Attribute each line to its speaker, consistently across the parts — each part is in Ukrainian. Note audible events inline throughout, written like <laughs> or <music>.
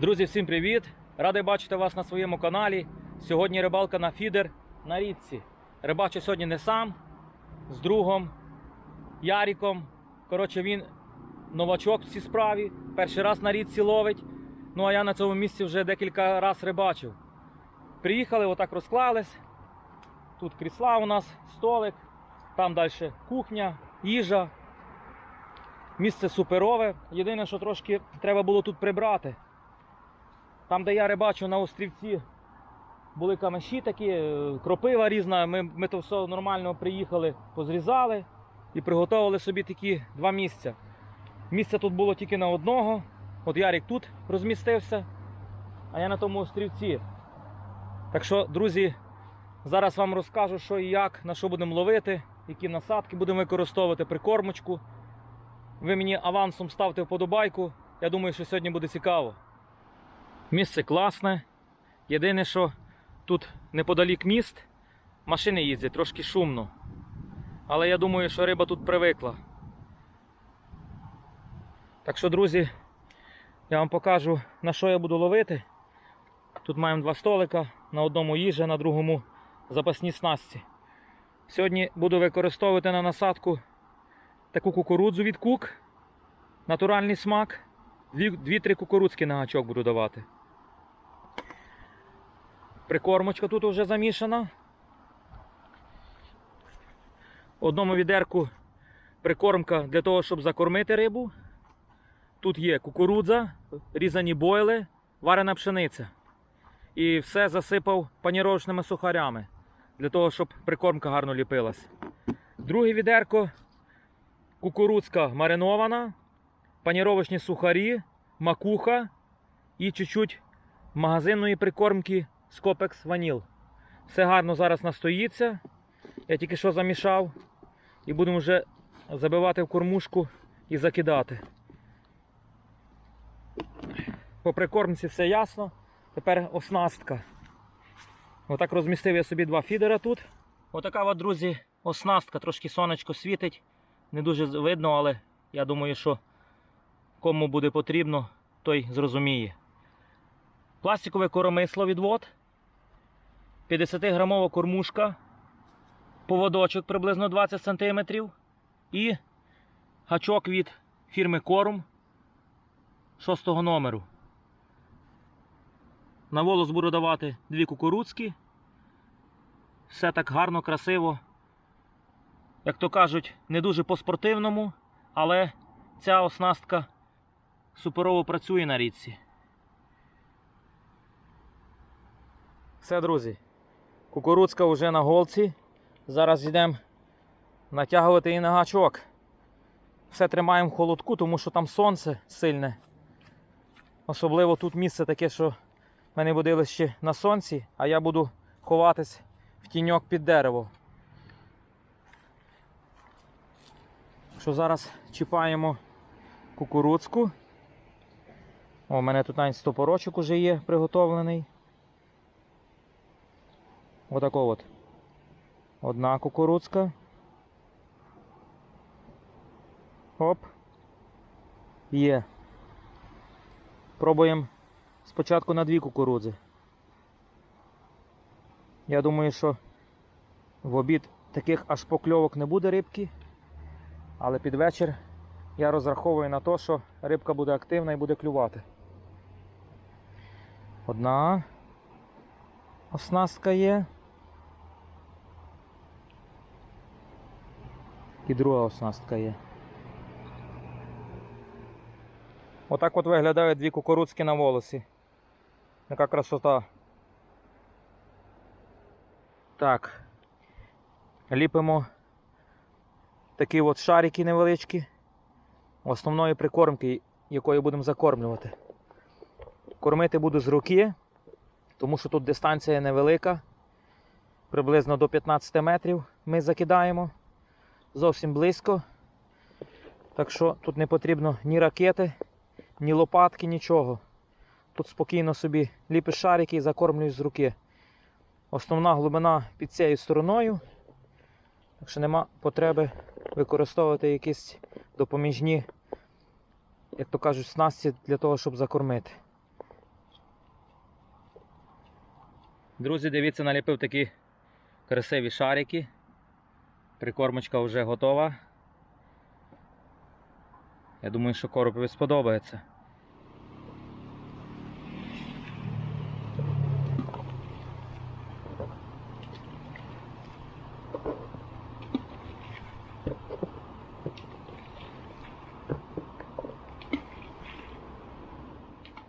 Speaker 1: Друзі, всім привіт! Радий бачити вас на своєму каналі. Сьогодні рибалка на фідер на річці. Рибачу сьогодні не сам, з другом Яріком. Коротше, він новачок в цій справі. Перший раз на річці ловить. Ну а я на цьому місці вже декілька разів рибачив. Приїхали, отак розклались. Тут крісла у нас, столик, там далі кухня, їжа. Місце суперове. Єдине, що трошки треба було тут прибрати. Там, де я рибачу на острівці, були камеші такі, е, кропива різна. Ми, ми то все нормально приїхали, позрізали і приготували собі такі два місця. Місце тут було тільки на одного. От Ярик тут розмістився, а я на тому острівці. Так що, друзі, зараз вам розкажу, що і як, на що будемо ловити, які насадки будемо використовувати, прикормочку. Ви мені авансом ставте вподобайку. Я думаю, що сьогодні буде цікаво. Місце класне. Єдине, що тут неподалік міст, машини їздять, трошки шумно. Але я думаю, що риба тут привикла. Так що, друзі, я вам покажу, на що я буду ловити. Тут маємо два столика, на одному їжа, на другому запасні снасті. Сьогодні буду використовувати на насадку таку кукурудзу від кук, натуральний смак. Дві- Дві-три кукурудзки на гачок буду давати. Прикормочка тут вже замішана. Одному відерку прикормка для того, щоб закормити рибу. Тут є кукурудза, різані бойли, варена пшениця. І все засипав паніровочними сухарями, для того, щоб прикормка гарно ліпилась. Друге відерко кукурудзка маринована, паніровочні сухарі, макуха і чуть-чуть магазинної прикормки Скопекс Ваніл. Все гарно зараз настоїться. Я тільки що замішав. І будемо вже забивати в кормушку і закидати. По прикормці все ясно. Тепер оснастка. Отак розмістив я собі два фідера тут. Отака от, друзі, оснастка. Трошки сонечко світить. Не дуже видно, але я думаю, що кому буде потрібно, той зрозуміє. Пластикове коромисло відвод. 50-грамова кормушка. Поводочок приблизно 20 см. І гачок від фірми Корум 6 номеру. На волос буду давати дві кукурудзки. Все так гарно, красиво. Як то кажуть, не дуже по-спортивному, але ця оснастка суперово працює на річці. Все, друзі. Кукурудзка вже на голці. Зараз йдемо натягувати її на гачок. Все тримаємо в холодку, тому що там сонце сильне. Особливо тут місце таке, що мене будили ще на сонці, а я буду ховатись в тіньок під дерево. Що зараз чіпаємо кукурудзку. О, у мене тут навіть стопорочок уже є приготовлений. Отако от. Одна кукурудзка. Оп. Є. Пробуємо спочатку на дві кукурудзи. Я думаю, що в обід таких аж покльовок не буде рибки. Але під вечір я розраховую на те, що рибка буде активна і буде клювати. Одна оснастка є. І друга оснастка є. Отак от виглядають дві кукурудзки на волосі. Яка красота. Так. Ліпимо такі от шарики невеличкі. Основної прикормки, якою будемо закормлювати. Кормити буду з руки, тому що тут дистанція невелика. Приблизно до 15 метрів ми закидаємо зовсім близько. Так що тут не потрібно ні ракети, ні лопатки, нічого. Тут спокійно собі ліпиш шарики і закормлюєш з руки. Основна глибина під цією стороною. Так що нема потреби використовувати якісь допоміжні, як то кажуть, снасті для того, щоб закормити. Друзі, дивіться, наліпив такі красиві шарики. Прикормочка вже готова. Я думаю, що коропові сподобається.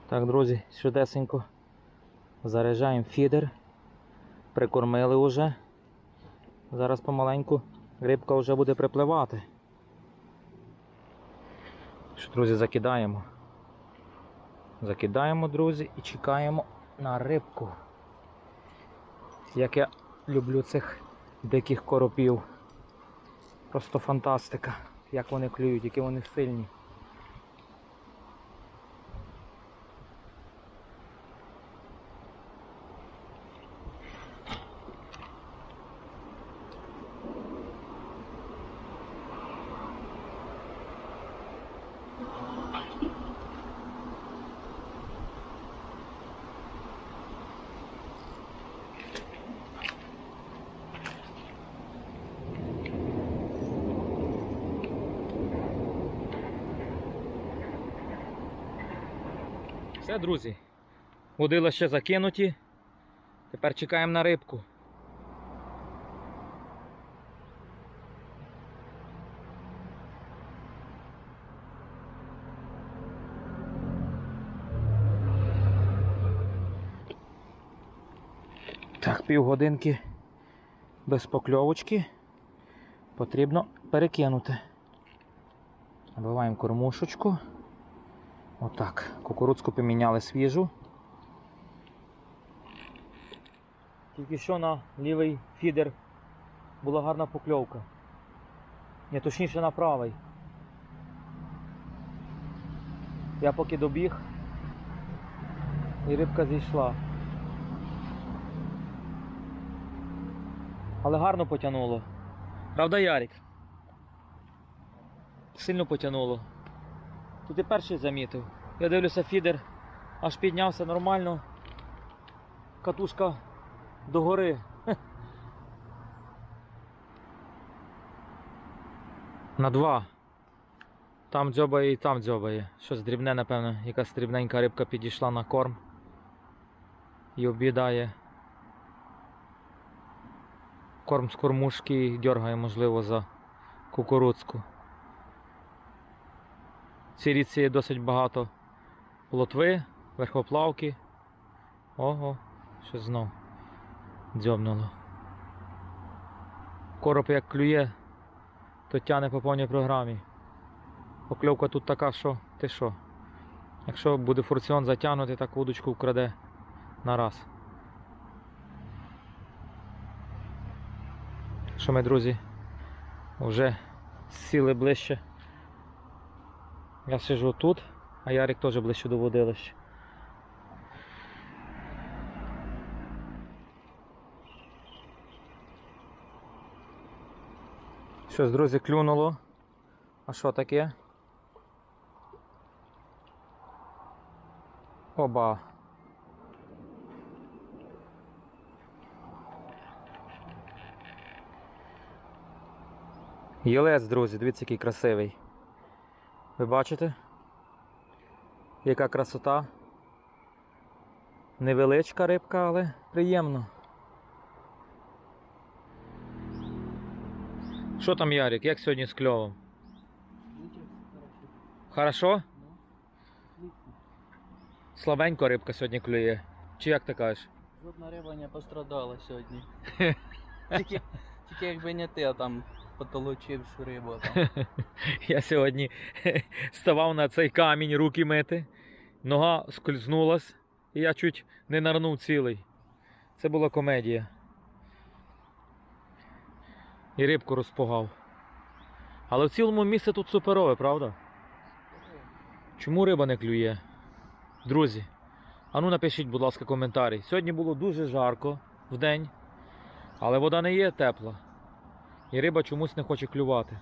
Speaker 1: Так, друзі, швидесенько заряджаємо фідер. Прикормили вже. Зараз помаленьку рибка вже буде припливати. Що, друзі, закидаємо. Закидаємо, друзі, і чекаємо на рибку. Як я люблю цих диких коропів. Просто фантастика. Як вони клюють, які вони сильні. Все, друзі. Водила ще закинуті. Тепер чекаємо на рибку. Так, півгодинки без покльовочки потрібно перекинути. Набиваємо кормушечку. Отак. Кукурудзку поміняли свіжу. Тільки що на лівий фідер була гарна покльовка. Ні, точніше на правий. Я поки добіг і рибка зійшла. Але гарно потягнуло. Правда, Ярик? Сильно потягнуло. Тут і перший замітив. Я дивлюся, фідер аж піднявся нормально. Катушка догори. <laughs> На два. Там дзьобає і там дзьобає. Щось дрібне, напевно, якась дрібненька рибка підійшла на корм і об'їдає. Корм з кормушки і дергає, можливо, за кукурудзку. Цій річці є досить багато плотви, верхоплавки. Ого, щось знов дзьобнуло. Короб як клює, то тяне по повній програмі. Покльовка тут така, що ти що? Якщо буде фурціон затягнути, так вудочку вкраде на раз. Що ми, друзі, вже сіли ближче. Я сижу тут, а Ярик теж ближче до водилища. Щось, друзі, клюнуло. А що таке? Оба. Єлець, друзі, дивіться, який красивий. Ви бачите? Яка красота. Невеличка рибка, але приємно. Що там, Ярик? Як сьогодні з кльовом? Хорошо? Слабенько рибка сьогодні клює. Чи як ти кажеш?
Speaker 2: Жодна риба не пострадала сьогодні. <laughs> Тільки, тільки якби не ти, а там потолочив рибу. <laughs>
Speaker 1: Я сьогодні <laughs> ставав на цей камінь руки мити. Нога скользнулась, і я чуть не нарнув цілий. Це була комедія. І рибку розпугав. Але в цілому місце тут суперове, правда? Чому риба не клює? Друзі, а ну напишіть, будь ласка, коментарі. Сьогодні було дуже жарко в день, але вода не є тепла. І риба чомусь не хоче клювати.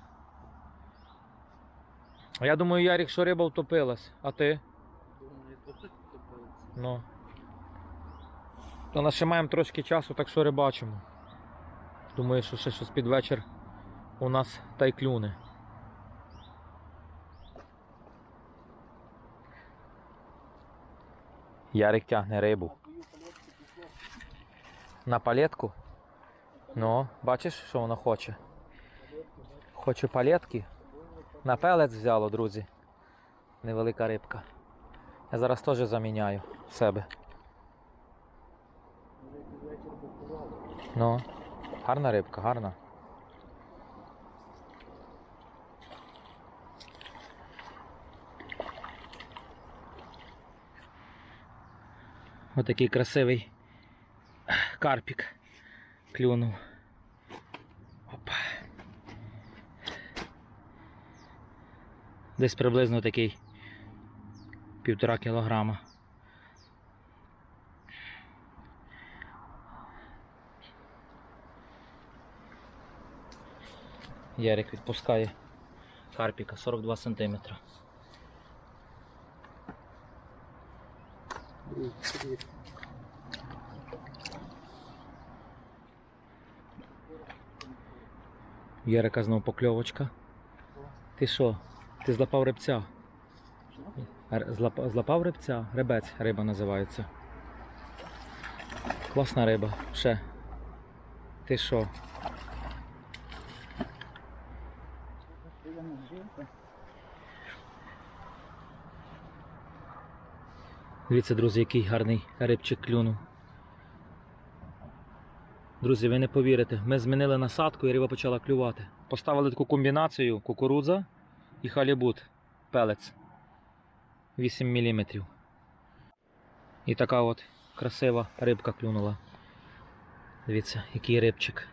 Speaker 1: А я думаю, Ярик, що риба втопилась. А ти?
Speaker 2: Думаю.
Speaker 1: Ну. То нас ще маємо трошки часу, так що рибачимо. Думаю, що ще щось під вечір у нас та й клюне. Ярик тягне рибу. На палетку? Ну, бачиш, що воно хоче? Хоче палетки. На пелець взяло, друзі. Невелика рибка. Я зараз теж заміняю себе. Ну, гарна рибка, гарна. Отакий красивий карпік клюнув. Опа. Десь приблизно такий півтора кілограма. Ярик відпускає карпіка 42 см. Ярика знов покльовочка. Ти що? Ти злапав рибця? Р- Злап... Злапав рибця? Рибець риба називається. Класна риба. Ще. Ти що? Дивіться, друзі, який гарний рибчик клюнув. Друзі, ви не повірите, ми змінили насадку і риба почала клювати. Поставили таку комбінацію кукурудза і халібут пелець 8 мм. І така от красива рибка клюнула. Дивіться, який рибчик.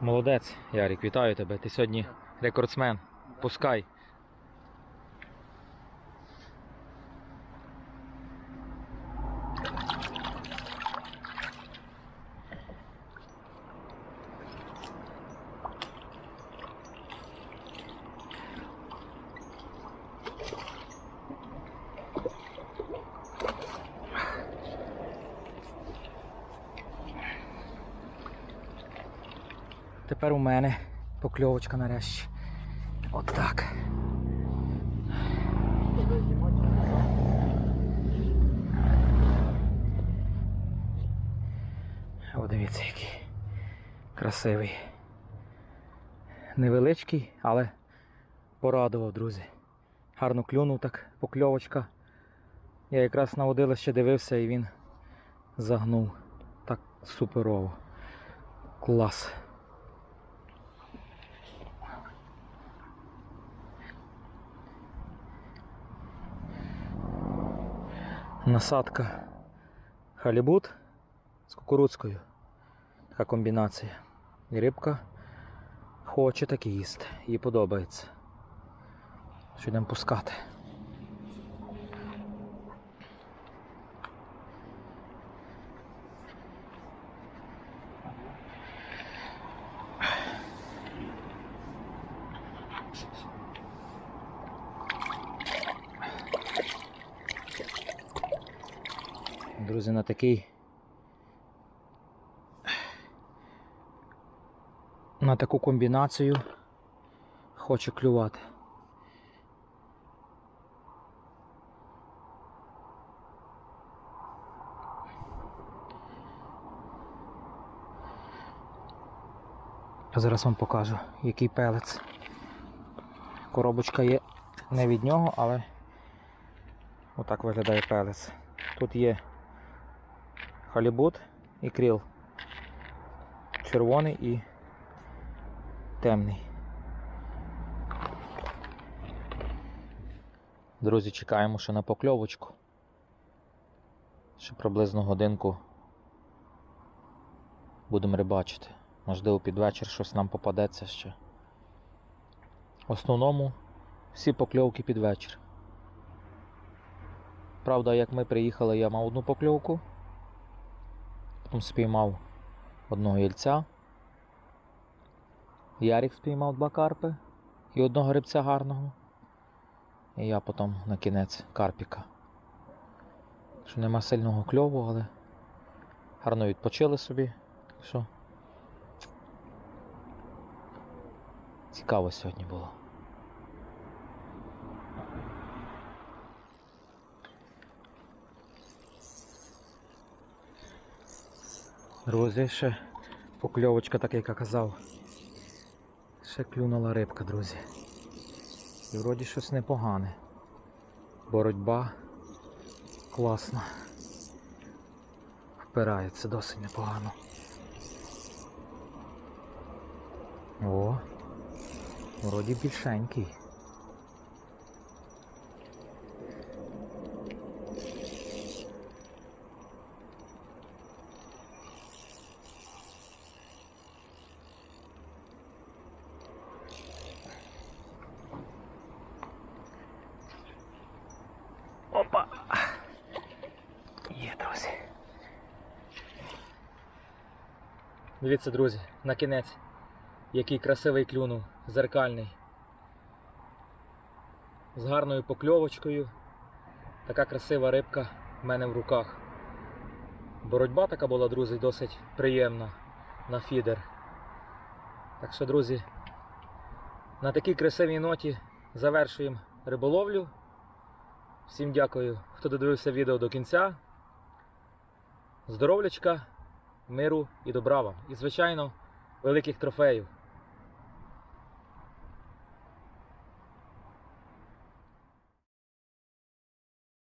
Speaker 1: Молодець, Ярик, вітаю тебе. Ти сьогодні рекордсмен. Пускай. Тепер у мене покльовочка нарешті. Отак. О, дивіться, який красивий. Невеличкий, але порадував, друзі. Гарно клюнув так покльовочка. Я якраз на водилище дивився і він загнув. Так суперово. Клас. Насадка халібут з кукурудзкою. Така комбінація. І рибка хоче так і їсти. Їй подобається. Що йдемо пускати. Друзі, на такий. На таку комбінацію хоче клювати. Я зараз вам покажу, який пелець. Коробочка є не від нього, але отак виглядає пелець. Тут є халібут і кріл. Червоний і темний. Друзі, чекаємо ще на покльовочку. Ще приблизно годинку будемо рибачити. Можливо, під вечір щось нам попадеться ще. В основному всі покльовки під вечір. Правда, як ми приїхали, я мав одну покльовку. Потім спіймав одного ільця. Ярик спіймав два карпи і одного рибця гарного. І я потім на кінець карпіка. Що нема сильного кльову, але гарно відпочили собі. Так що цікаво сьогодні було. Друзі, ще покльовочка, так як я казав. Ще клюнула рибка, друзі. І вроді щось непогане. Боротьба класна. Впирається досить непогано. О, вроді більшенький. Опа! Є, друзі. Дивіться, друзі, на кінець. Який красивий клюнув, зеркальний. З гарною покльовочкою. Така красива рибка в мене в руках. Боротьба така була, друзі, досить приємна на фідер. Так що, друзі, на такій красивій ноті завершуємо риболовлю. Всім дякую, хто додивився відео до кінця. Здоровлячка, миру і добра вам. І, звичайно, великих трофеїв.